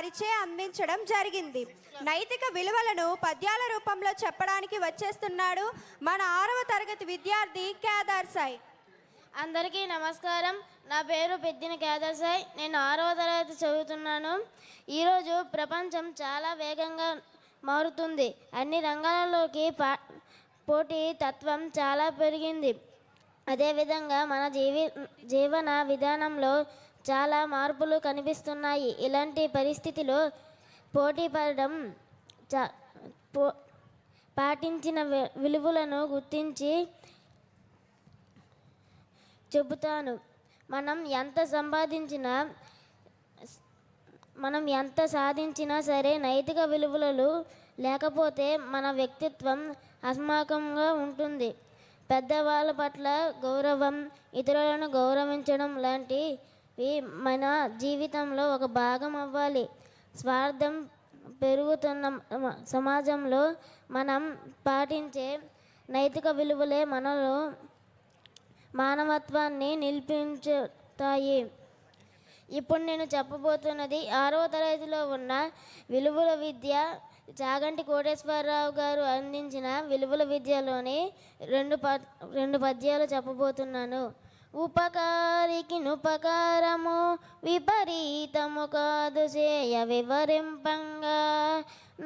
వారిచే అందించడం జరిగింది. నైతిక విలువలను పద్యాల రూపంలో చెప్పడానికి వచ్చేస్తున్నాడు మన ఆరవ తరగతి విద్యార్థి కేదార్ సాయి. అందరికీ నమస్కారం. నా పేరు పెద్దిన కేదార్సాయ్ నేను ఆరవ తరగతి చదువుతున్నాను. ఈరోజు ప్రపంచం చాలా వేగంగా మారుతుంది. అన్ని రంగాలలోకి పా పోటీ తత్వం చాలా పెరిగింది. అదేవిధంగా మన జీవి జీవన విధానంలో చాలా మార్పులు కనిపిస్తున్నాయి. ఇలాంటి పరిస్థితిలో పోటీ పడడం చా పో పాటించిన వి- విలువలను గుర్తించి చెబుతాను. మనం ఎంత సంపాదించినా మనం ఎంత సాధించినా సరే నైతిక విలువలు లేకపోతే మన వ్యక్తిత్వం అసమాకంగా ఉంటుంది. పెద్దవాళ్ళ పట్ల గౌరవం ఇతరులను గౌరవించడం లాంటి ఇవి మన జీవితంలో ఒక భాగం అవ్వాలి. స్వార్థం పెరుగుతున్న సమాజంలో మనం పాటించే నైతిక విలువలే మనలో మానవత్వాన్ని నిలిపించుతాయి. ఇప్పుడు నేను చెప్పబోతున్నది ఆరవ తరగతిలో ఉన్న విలువల విద్య చాగంటి కోటేశ్వరరావు గారు అందించిన విలువల విద్యలోని రెండు ప రెండు పద్యాలు చెప్పబోతున్నాను. ఉపకారికి నుపకారము విపరీతము కాదు చేయ వివరింపంగా.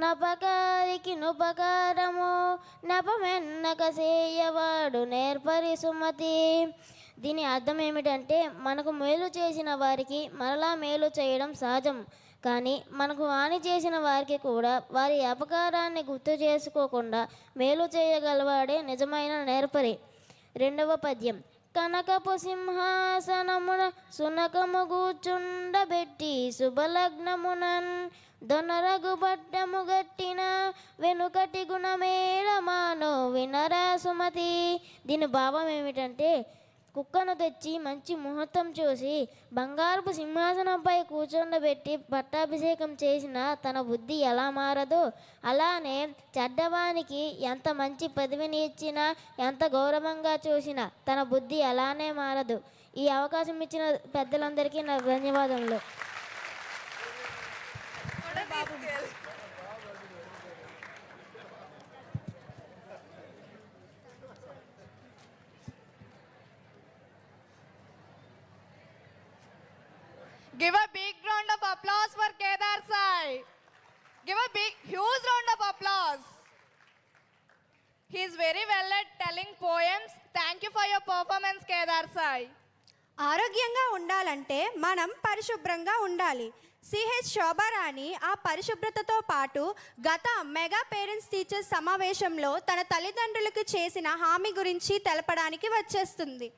నపకారికి నుపకారము నపమెన్నక చేయవాడు నేర్పరి సుమతి దీని అర్థం ఏమిటంటే మనకు మేలు చేసిన వారికి మరలా మేలు చేయడం సహజం. కానీ మనకు హాని చేసిన వారికి కూడా వారి అపకారాన్ని గుర్తు చేసుకోకుండా మేలు చేయగలవాడే నిజమైన నేర్పరి. రెండవ పద్యం. కనకపు సింహాసనమున సునకము కూర్చుండబెట్టి శుభలగ్నమునన్ దొనరగు పట్టము గట్టిన వెనుకటి గుణమేళమానో వినరా సుమతి. దీని భావం ఏమిటంటే కుక్కను తెచ్చి మంచి ముహూర్తం చూసి బంగారపు సింహాసనంపై కూర్చుండబెట్టి పట్టాభిషేకం చేసిన తన బుద్ధి ఎలా మారదో అలానే చెడ్డవానికి ఎంత మంచి పదవిని ఇచ్చినా ఎంత గౌరవంగా చూసినా తన బుద్ధి అలానే మారదు. ఈ అవకాశం ఇచ్చిన పెద్దలందరికీ నా ధన్యవాదములు. Give a big round of applause for Kedar Sai. Give a big, huge round of applause. He is very well at telling poems. Thank you for your performance, Kedar Sai. ఆరోగ్యంగా ఉండాలంటే మనం పరిశుభ్రంగా ఉండాలి సిహెచ్ శోభారాణి ఆ పరిశుభ్రతతో పాటు గత mega parents teachers సమావేశంలో తన తల్లిదండ్రులకు చేసిన హామీ గురించి తెలపడానికి వచ్చేస్తుంది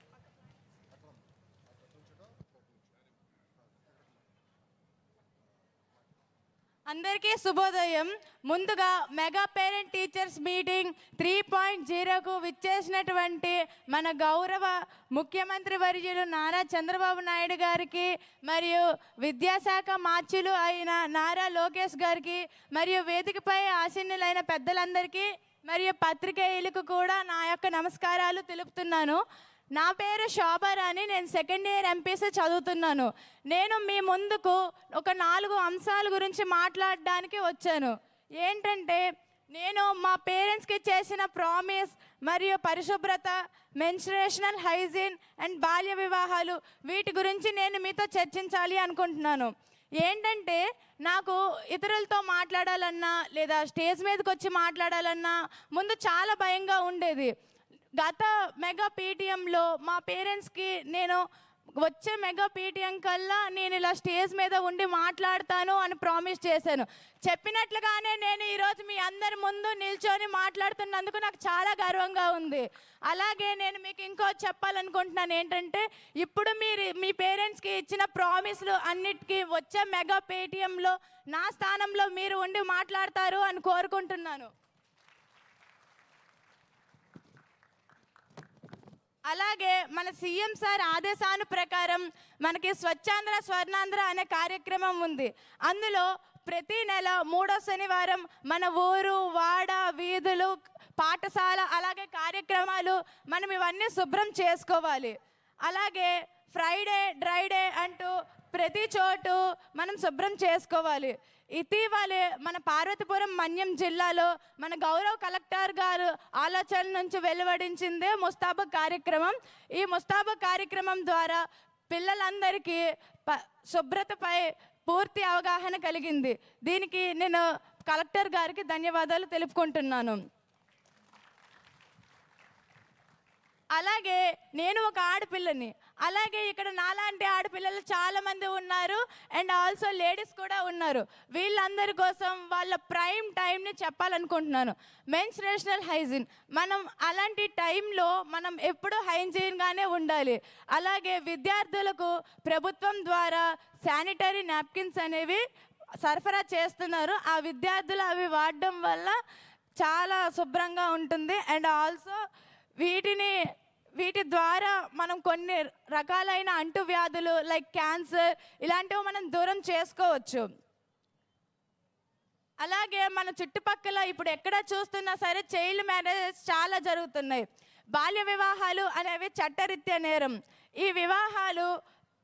అందరికీ శుభోదయం. ముందుగా mega parent teachers meeting three point జీరోకు విచ్చేసినటువంటి మన గౌరవ ముఖ్యమంత్రి వర్యులు నారా చంద్రబాబు నాయుడు గారికి మరియు విద్యాశాఖ మార్చులు అయిన నారా లోకేష్ గారికి మరియు వేదికపై ఆసీనులైన పెద్దలందరికీ మరియు పత్రికేయులకు కూడా నా యొక్క నమస్కారాలు తెలుపుతున్నాను. నా పేరు శోభారాణి నేను సెకండ్ ఇయర్ ఎంపీసీ చదువుతున్నాను. నేను మీ ముందుకు ఒక నాలుగు అంశాల గురించి మాట్లాడడానికి వచ్చాను. ఏంటంటే నేను మా పేరెంట్స్కి చేసిన ప్రామిస్ మరియు పరిశుభ్రత మెన్స్ట్రేషనల్ హైజీన్ అండ్ బాల్య వివాహాలు వీటి గురించి నేను మీతో చర్చించాలి అనుకుంటున్నాను. ఏంటంటే నాకు ఇతరులతో మాట్లాడాలన్నా లేదా స్టేజ్ మీదకి వచ్చి మాట్లాడాలన్నా ముందు చాలా భయంగా ఉండేది. గత మెగా పీటీఎంలో మా పేరెంట్స్కి నేను వచ్చే మెగా పీటీఎం కల్లా నేను ఇలా స్టేజ్ మీద ఉండి మాట్లాడతాను అని ప్రామిస్ చేశాను. చెప్పినట్లుగానే నేను ఈరోజు మీ అందరి ముందు నిల్చొని మాట్లాడుతున్నందుకు నాకు చాలా గర్వంగా ఉంది. అలాగే నేను మీకు ఇంకో చెప్పాలనుకుంటున్నాను ఏంటంటే ఇప్పుడు మీరు మీ పేరెంట్స్కి ఇచ్చిన ప్రామిస్లు అన్నిటికీ వచ్చే మెగా పేటిఎంలో నా స్థానంలో మీరు ఉండి మాట్లాడతారు అని కోరుకుంటున్నాను. అలాగే మన సీఎం సార్ ఆదేశాను ప్రకారం మనకి స్వచ్ఛాంధ్ర స్వర్ణాంధ్ర అనే కార్యక్రమం ఉంది. అందులో ప్రతి నెల మూడో శనివారం మన ఊరు వాడ వీధులు పాఠశాల అలాగే కార్యక్రమాలు మనం ఇవన్నీ శుభ్రం చేసుకోవాలి. అలాగే ఫ్రైడే డ్రైడే అంటూ ప్రతి చోటు మనం శుభ్రం చేసుకోవాలి. ఇటీవలే మన పార్వతీపురం మన్యం జిల్లాలో మన గౌరవ కలెక్టర్ గారు ఆలోచన నుంచి వెలువడించిందే ముస్తాబా కార్యక్రమం. ఈ ముస్తాబా కార్యక్రమం ద్వారా పిల్లలందరికీ ప శుభ్రతపై పూర్తి అవగాహన కలిగింది. దీనికి నేను కలెక్టర్ గారికి ధన్యవాదాలు తెలుపుకుంటున్నాను. అలాగే నేను ఒక ఆడపిల్లని. అలాగే ఇక్కడ నాలాంటి ఆడపిల్లలు చాలామంది ఉన్నారు. అండ్ ఆల్సో లేడీస్ కూడా ఉన్నారు. వీళ్ళందరి కోసం వాళ్ళ ప్రైమ్ టైంని చెప్పాలనుకుంటున్నాను. Menstrual hygiene. మనం అలాంటి టైంలో మనం ఎప్పుడూ హైజీన్గానే ఉండాలి. అలాగే విద్యార్థులకు ప్రభుత్వం ద్వారా శానిటరీ నాప్కిన్స్ అనేవి సరఫరా చేస్తున్నారు. ఆ విద్యార్థులు అవి వాడడం వల్ల చాలా శుభ్రంగా ఉంటుంది. అండ్ ఆల్సో వీటిని వీటి ద్వారా మనం కొన్ని రకాలైన అంటువ్యాధులు లైక్ క్యాన్సర్ ఇలాంటివి మనం దూరం చేసుకోవచ్చు. అలాగే మన చుట్టుపక్కల ఇప్పుడు ఎక్కడ చూస్తున్నా సరే చైల్డ్ మ్యారేజెస్ చాలా జరుగుతున్నాయి. బాల్య వివాహాలు అనేవి చట్టరీత్యా నేరం. ఈ వివాహాలు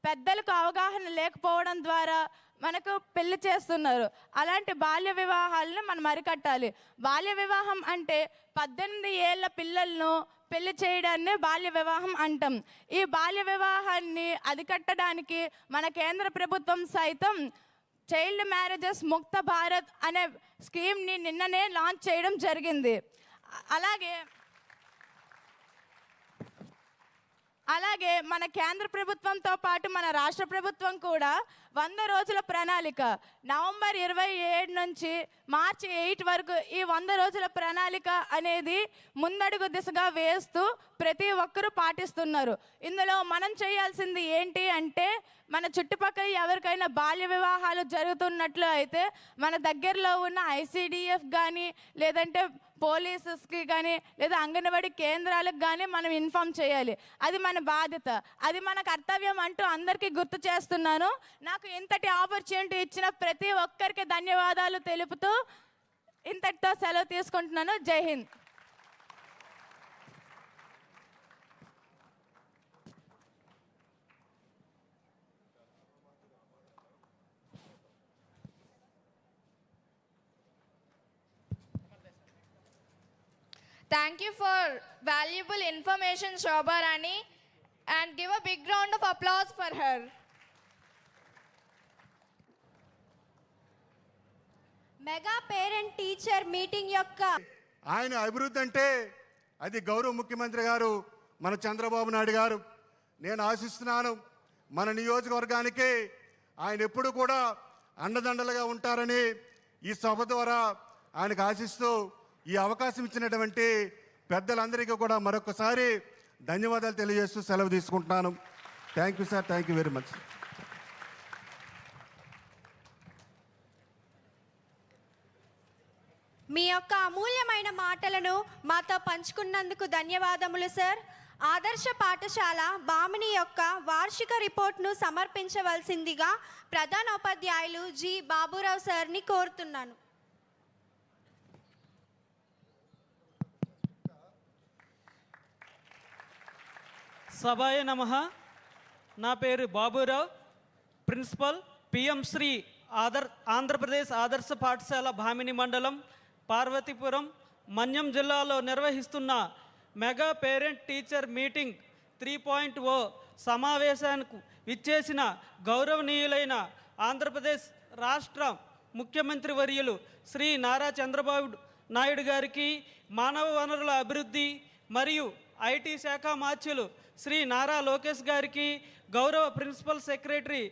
పెద్దలకు అవగాహన లేకపోవడం ద్వారా మనకు పెళ్ళి చేస్తున్నారు. అలాంటి బాల్య వివాహాలను మనం అరికట్టాలి. బాల్య వివాహం అంటే పద్దెనిమిది ఏళ్ళ పిల్లలను పెళ్ళి చేయడాన్ని బాల్య వివాహం అంటాం. ఈ బాల్య వివాహాన్ని అరికట్టడానికి మన కేంద్ర ప్రభుత్వం సైతం చైల్డ్ మ్యారేజెస్ ముక్త భారత్ అనే స్కీమ్ని నిన్ననే లాంచ్ చేయడం జరిగింది. అలాగే అలాగే మన కేంద్ర ప్రభుత్వంతో పాటు మన రాష్ట్ర ప్రభుత్వం కూడా వంద రోజుల ప్రణాళిక. నవంబర్ ఇరవై ఏడు నుంచి మార్చి ఎయిట్ వరకు ఈ వంద రోజుల ప్రణాళిక అనేది ముందడుగు దిశగా వేస్తూ ప్రతి ఒక్కరూ పాటిస్తున్నారు. ఇందులో మనం చేయాల్సింది ఏంటి అంటే మన చుట్టుపక్కల ఎవరికైనా బాల్య వివాహాలు జరుగుతున్నట్లు అయితే మన దగ్గరలో ఉన్న ఐసీడిఎఫ్ కానీ లేదంటే పోలీసెస్కి కానీ లేదా అంగన్వాడీ కేంద్రాలకు కానీ మనం ఇన్ఫామ్ చేయాలి. అది మన బాధ్యత. అది మన కర్తవ్యం అంటూ అందరికీ గుర్తు చేస్తున్నాను. నాకు ఇంతటి ఆపర్చునిటీ ఇచ్చిన ప్రతి ఒక్కరికి ధన్యవాదాలు తెలుపుతూ ఇంతటితో సెలవు తీసుకుంటున్నాను. Jai Hind. Thank you for valuable information, Shobha Rani, and give a big round of applause for her. Mega parent teacher meeting యొక్క ఆయన అభివృద్ధి అంటే అది గౌరవ ముఖ్యమంత్రి గారు మన చంద్రబాబు నాయుడు గారు నేను ఆశిస్తున్నాను మన నియోజకవర్గానికి ఆయన ఎప్పుడు కూడా అండదండలుగా ఉంటారని ఈ సభ ద్వారా ఆయనకు ఆశిస్తూ ఈ అవకాశం ఇచ్చినటువంటి పెద్దలందరికీ కూడా మరొకసారి ధన్యవాదాలు తెలియజేస్తూ సెలవు తీసుకుంటున్నాను. Thank you sir thank you very much మీ యొక్క అమూల్యమైన మాటలను మాతో పంచుకున్నందుకు ధన్యవాదములు సార్ ఆదర్శ పాఠశాల బామిని యొక్క వార్షిక రిపోర్ట్ను సమర్పించవలసిందిగా ప్రధానోపాధ్యాయులు జి. బాబురావు సార్ని కోరుతున్నాను. సభాయ నమ. నా పేరు బాబురావు. ప్రిన్సిపల్ పిఎం శ్రీ ఆదర్ ఆంధ్రప్రదేశ్ ఆదర్శ పాఠశాల భామిని మండలం పార్వతీపురం మన్యం జిల్లాలో నిర్వహిస్తున్న mega parent teacher meeting three point O సమావేశానికి విచ్చేసిన గౌరవనీయులైన ఆంధ్రప్రదేశ్ రాష్ట్ర ముఖ్యమంత్రి వర్యులు శ్రీ నారా చంద్రబాబు నాయుడు గారికి మానవ వనరుల అభివృద్ధి మరియు ఐటీ శాఖ మాచ్యులు శ్రీ నారా లోకేష్ గారికి గౌరవ ప్రిన్సిపల్ సెక్రటరీ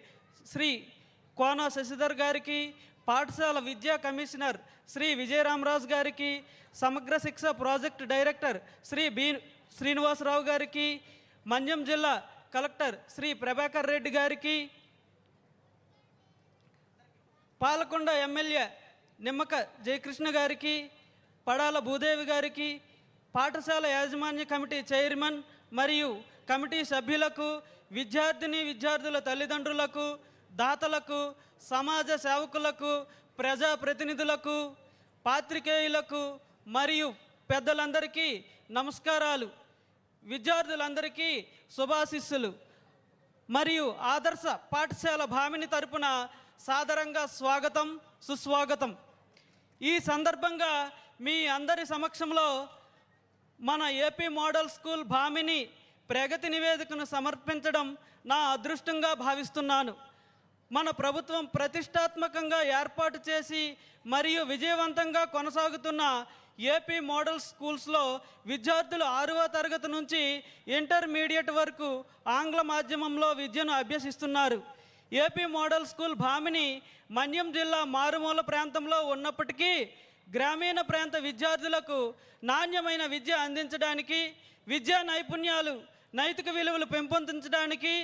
శ్రీ కోన శశిధర్ గారికి పాఠశాల విద్యా కమిషనర్ శ్రీ విజయరామరాజు గారికి Samagra Shiksha project director Shri B Srinivasarao గారికి మంజం జిల్లా కలెక్టర్ శ్రీ ప్రభాకర్ రెడ్డి గారికి పాలకొండ ఎమ్మెల్యే నిమ్మక జయకృష్ణ గారికి పడాల భూదేవి గారికి పాఠశాల యాజమాన్య కమిటీ చైర్మన్ మరియు కమిటీ సభ్యులకు విద్యార్థిని విద్యార్థుల తల్లిదండ్రులకు దాతలకు సమాజ సేవకులకు ప్రజాప్రతినిధులకు పాత్రికేయులకు మరియు పెద్దలందరికీ నమస్కారాలు. విద్యార్థులందరికీ శుభాశిస్సులు. మరియు ఆదర్శ పాఠశాల భామిని తరపున సాదరంగా స్వాగతం సుస్వాగతం. ఈ సందర్భంగా మీ అందరి సమక్షంలో మన ఏపీ మోడల్ స్కూల్ భామిని ప్రగతి నివేదికను సమర్పించడం నా అదృష్టంగా భావిస్తున్నాను. మన ప్రభుత్వం ప్రతిష్టాత్మకంగా ఏర్పాటు చేసి మరియు విజయవంతంగా కొనసాగుతున్న ఏపీ మోడల్ స్కూల్స్లో విద్యార్థులు ఆరవ తరగతి నుంచి ఇంటర్మీడియట్ వరకు ఆంగ్ల మాధ్యమంలో విద్యను అభ్యసిస్తున్నారు. AP model school Bhamini Manyam జిల్లా మారుమూల ప్రాంతంలో ఉన్నప్పటికీ గ్రామీణ ప్రాంత విద్యార్థులకు నాణ్యమైన విద్య అందించడానికి విద్యా నైపుణ్యాలు నైతిక విలువలు పెంపొందించడానికి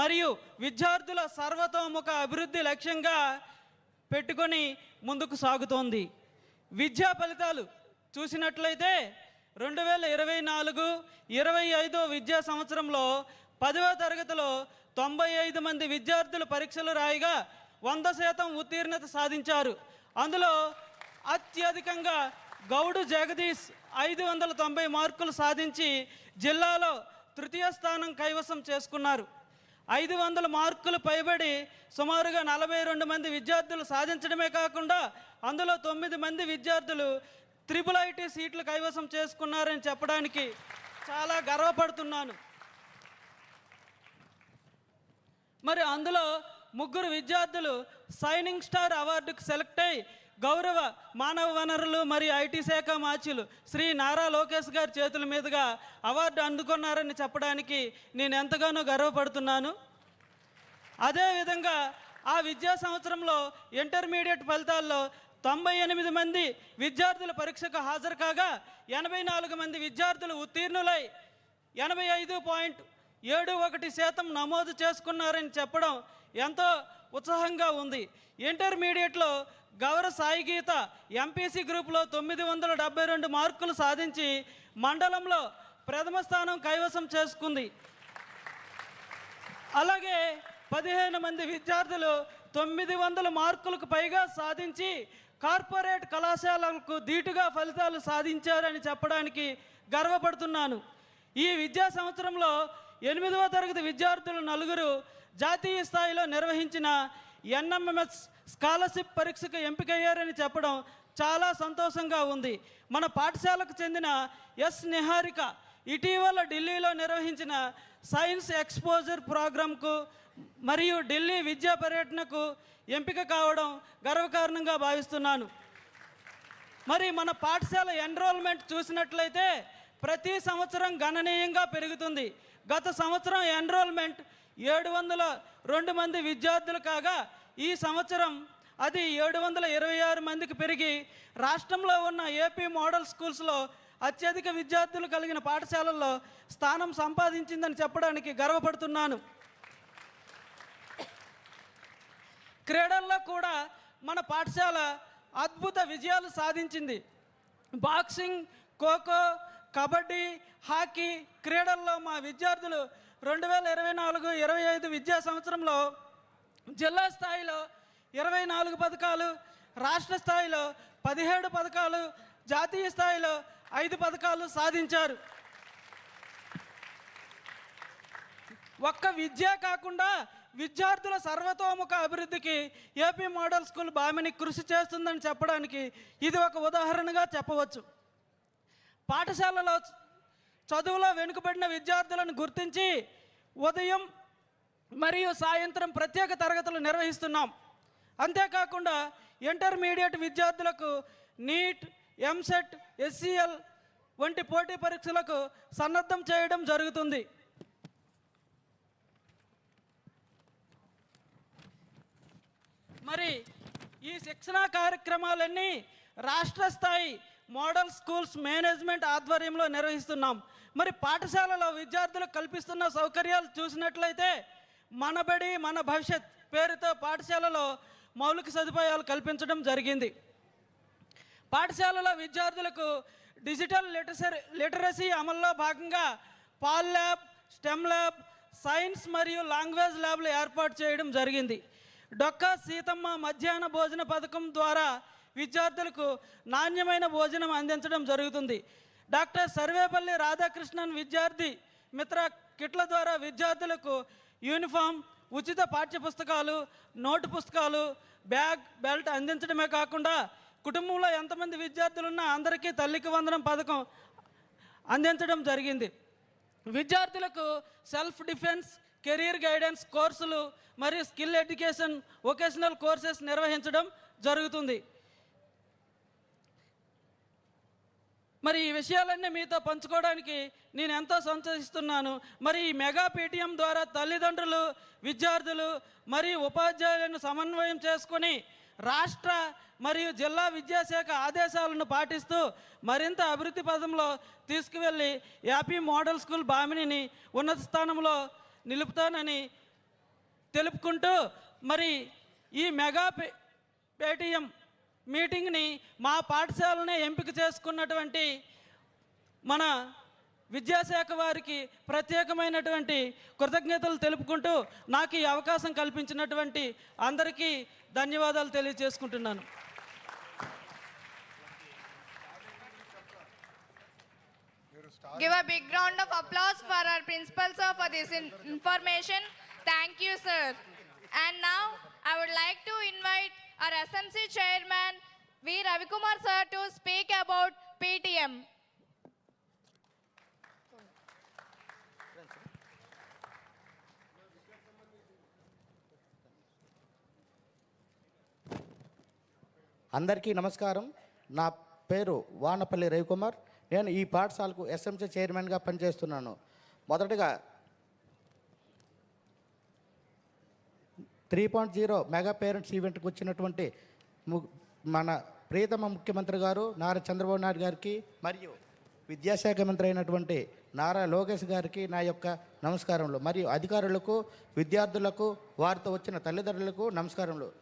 మరియు విద్యార్థుల సర్వతోముఖ అభివృద్ధి లక్ష్యంగా పెట్టుకొని ముందుకు సాగుతోంది. విద్యా ఫలితాలు చూసినట్లయితే రెండు వేల ఇరవై నాలుగు ఇరవై ఐదో విద్యా సంవత్సరంలో పదవ తరగతిలో తొంభై ఐదు మంది విద్యార్థులు పరీక్షలు రాయగా వంద శాతం ఉత్తీర్ణత సాధించారు. అందులో అత్యధికంగా గౌడు జగదీష్ ఐదు వందల తొంభై మార్కులు సాధించి జిల్లాలో తృతీయ స్థానం కైవసం చేసుకున్నారు. ఐదు వందల మార్కులు పైబడి సుమారుగా నలభై రెండు మంది విద్యార్థులు సాధించడమే కాకుండా అందులో తొమ్మిది మంది విద్యార్థులు త్రిపుల్ ఐటీ సీట్లు కైవసం చేసుకున్నారని చెప్పడానికి చాలా గర్వపడుతున్నాను. మరి అందులో ముగ్గురు విద్యార్థులు సైనింగ్ స్టార్ అవార్డుకు సెలెక్ట్ అయి గౌరవ మానవ వనరులు మరియు ఐటీ శాఖ మాచులు శ్రీ నారా లోకేష్ గారి చేతుల మీదుగా అవార్డు అందుకున్నారని చెప్పడానికి నేను ఎంతగానో గర్వపడుతున్నాను. అదేవిధంగా ఆ విద్యా సంవత్సరంలో ఇంటర్మీడియట్ ఫలితాల్లో తొంభై ఎనిమిది మంది విద్యార్థుల పరీక్షకు హాజరు కాగా ఎనభై నాలుగు మంది విద్యార్థులు ఉత్తీర్ణులై ఎనభై ఐదు పాయింట్ ఏడు ఒకటి శాతం నమోదు చేసుకున్నారని చెప్పడం ఎంతో ఉత్సాహంగా ఉంది. ఇంటర్మీడియట్లో గౌర సాయి గీత ఎంపీసీ గ్రూప్లో తొమ్మిది వందల డెబ్బై రెండు మార్కులు సాధించి మండలంలో ప్రథమ స్థానం కైవసం చేసుకుంది. అలాగే పదిహేను మంది విద్యార్థులు తొమ్మిది వందల మార్కులకు పైగా సాధించి కార్పొరేట్ కళాశాలలకు ధీటుగా ఫలితాలు సాధించారని చెప్పడానికి గర్వపడుతున్నాను. ఈ విద్యా సంవత్సరంలో ఎనిమిదవ తరగతి విద్యార్థులు నలుగురు జాతీయ స్థాయిలో నిర్వహించిన ఎన్ఎంఎంఎస్ స్కాలర్షిప్ పరీక్షకు ఎంపికయ్యారని చెప్పడం చాలా సంతోషంగా ఉంది. మన పాఠశాలకు చెందిన ఎస్ నిహారిక ఇటీవల ఢిల్లీలో నిర్వహించిన సైన్స్ ఎక్స్పోజర్ ప్రోగ్రాంకు మరియు ఢిల్లీ విద్యా పర్యటనకు ఎంపిక కావడం గర్వకారణంగా భావిస్తున్నాను. మరి మన పాఠశాల ఎన్రోల్మెంట్ చూసినట్లయితే ప్రతి సంవత్సరం గణనీయంగా పెరుగుతుంది. గత సంవత్సరం ఎన్రోల్మెంట్ ఏడు వందల రెండు మంది విద్యార్థులు కాగా ఈ సంవత్సరం అది ఏడు వందల ఇరవై ఆరు మందికి పెరిగి రాష్ట్రంలో ఉన్న ఏపీ మోడల్ స్కూల్స్లో అత్యధిక విద్యార్థులు కలిగిన పాఠశాలల్లో స్థానం సంపాదించిందని చెప్పడానికి గర్వపడుతున్నాను. క్రీడల్లో కూడా మన పాఠశాల అద్భుత విజయాలు సాధించింది. బాక్సింగ్ ఖోఖో కబడ్డీ హాకీ క్రీడల్లో మా విద్యార్థులు రెండు వేల ఇరవై నాలుగు ఇరవై ఐదు విద్యా సంవత్సరంలో జిల్లా స్థాయిలో ఇరవై నాలుగు పథకాలు రాష్ట్ర స్థాయిలో పదిహేడు పథకాలు జాతీయ స్థాయిలో ఐదు పథకాలు సాధించారు. ఒక్క విద్య కాకుండా విద్యార్థుల సర్వతోముఖ అభివృద్ధికి ఏపీ మోడల్ స్కూల్ బామిని కృషి చేస్తుందని చెప్పడానికి ఇది ఒక ఉదాహరణగా చెప్పవచ్చు. పాఠశాలలో చదువులో వెనుకబడిన విద్యార్థులను గుర్తించి ఉదయం మరియు సాయంత్రం ప్రత్యేక తరగతులు నిర్వహిస్తున్నాం. అంతేకాకుండా ఇంటర్మీడియట్ విద్యార్థులకు నీట్ ఎంసెట్ ఎస్సీఎల్ వంటి పోటీ పరీక్షలకు సన్నద్ధం చేయడం జరుగుతుంది. మరి ఈ శిక్షణా కార్యక్రమాలన్నీ రాష్ట్ర స్థాయి మోడల్ స్కూల్స్ మేనేజ్మెంట్ ఆధ్వర్యంలో నిర్వహిస్తున్నాం. మరి పాఠశాలలో విద్యార్థులకు కల్పిస్తున్న సౌకర్యాలు చూసినట్లయితే మనబడి మన భవిష్యత్ పేరుతో పాఠశాలలో మౌలిక సదుపాయాలు కల్పించడం జరిగింది. పాఠశాలలో విద్యార్థులకు డిజిటల్ లిటరసీ లిటరసీ అమల్లో భాగంగా PAL lab STEM lab science మరియు లాంగ్వేజ్ ల్యాబ్లు ఏర్పాటు చేయడం జరిగింది. డొక్కా సీతమ్మ మధ్యాహ్న భోజన పథకం ద్వారా విద్యార్థులకు నాణ్యమైన భోజనం అందించడం జరుగుతుంది. డాక్టర్ సర్వేపల్లి రాధాకృష్ణన్ విద్యార్థి మిత్ర కిట్ల ద్వారా విద్యార్థులకు యూనిఫామ్ ఉచిత పాఠ్య పుస్తకాలు నోటు పుస్తకాలు బ్యాగ్ బెల్ట్ అందించడమే కాకుండా కుటుంబంలో ఎంతమంది విద్యార్థులు ఉన్నా అందరికీ తల్లికి వందనం పథకం అందించడం జరిగింది. విద్యార్థులకు సెల్ఫ్ డిఫెన్స్ కెరీర్ గైడెన్స్ కోర్సులు మరియు స్కిల్ ఎడ్యుకేషన్ వొకేషనల్ కోర్సెస్ నిర్వహించడం జరుగుతుంది. మరి ఈ విషయాలన్నీ మీతో పంచుకోవడానికి నేను ఎంతో సంతోషిస్తున్నాను. మరి ఈ మెగా పేటీఎం ద్వారా తల్లిదండ్రులు విద్యార్థులు మరియు ఉపాధ్యాయులను సమన్వయం చేసుకొని రాష్ట్ర మరియు జిల్లా విద్యాశాఖ ఆదేశాలను పాటిస్తూ మరింత అభివృద్ధి పదంలో తీసుకువెళ్ళి యాపీ మోడల్ స్కూల్ బామినిని ఉన్నత స్థానంలో నిలుపుతానని తెలుపుకుంటూ మరి ఈ మెగా పే పేటీఎం మీటింగ్ని మా పాఠశాలనే ఎంపిక చేసుకున్నటువంటి మన విద్యాశాఖ వారికి ప్రత్యేకమైనటువంటి కృతజ్ఞతలు తెలుపుకుంటూ నాకు ఈ అవకాశం కల్పించినటువంటి అందరికీ ధన్యవాదాలు తెలియజేసుకుంటున్నాను Give a big round of applause for our principal sir for this in- information. Thank you, sir. And now I would like to invite our SMC chairman V. Ravikumar sir to speak about PTM. అందరికీ నమస్కారం నా పేరు వానపల్లి రవికుమార్ నేను ఈ పాఠశాలకు SMC చైర్మన్గా పనిచేస్తున్నాను మొదటగా three point zero mega parents ఈవెంట్కి వచ్చినటువంటి ము- మన ప్రియతమ ముఖ్యమంత్రి గారు నారా చంద్రబాబు నాయుడు గారికి మరియు విద్యాశాఖ మంత్రి అయినటువంటి నారా లోకేష్ గారికి నా యొక్క నమస్కారములు. మరియు అధికారులకు విద్యార్థులకు వారితో వచ్చిన తల్లిదండ్రులకు నమస్కారములు.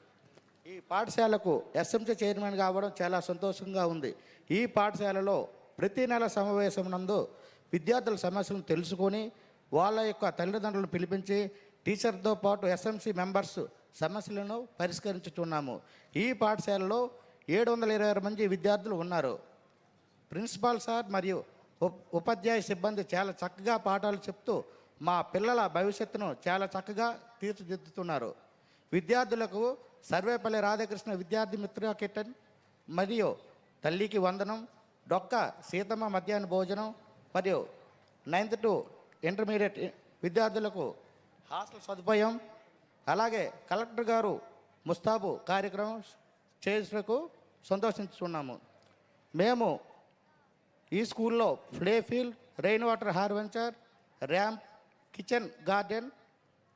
ఈ పాఠశాలకు ఎస్ఎంసీ చైర్మన్ కావడం చాలా సంతోషంగా ఉంది. ఈ పాఠశాలలో ప్రతి నెల సమావేశం నందు విద్యార్థుల సమస్యలను తెలుసుకొని వాళ్ళ యొక్క తల్లిదండ్రులను పిలిపించి టీచర్తో పాటు ఎస్ఎంసీ మెంబర్స్ సమస్యలను పరిష్కరించుతున్నాము ఈ పాఠశాలలో ఏడు వందల ఇరవై ఆరు మంది విద్యార్థులు ఉన్నారు. ప్రిన్సిపాల్ సార్ మరియు ఉపాధ్యాయ సిబ్బంది చాలా చక్కగా పాఠాలు చెప్తూ మా పిల్లల భవిష్యత్తును చాలా చక్కగా తీర్చిదిద్దుతున్నారు. విద్యార్థులకు సర్వేపల్లి రాధాకృష్ణ విద్యార్థి మిత్ర కిటన్ మరియు తల్లికి వందనం డొక్క సీతమ్మ మధ్యాహ్న భోజనం మరియు నైన్త్ టు ఇంటర్మీడియట్ విద్యార్థులకు హాస్టల్ సదుపాయం అలాగే కలెక్టర్ గారు ముస్తాబు కార్యక్రమం చేసినకు సంతోషించుకున్నాము. మేము ఈ స్కూల్లో play field rain water హార్వెంచర్ ramp kitchen garden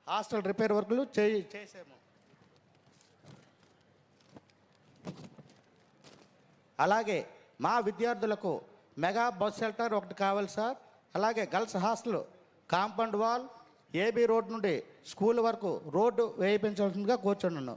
hostel repair వర్కులు చేయి చేసాము. అలాగే మా విద్యార్థులకు మెగా బస్ షెల్టర్ ఒకటి కావాలి సార్. అలాగే girls hostel compound wall AB road నుండి స్కూల్ వరకు రోడ్డు వేయించాల్సిందిగా కూర్చున్నాను.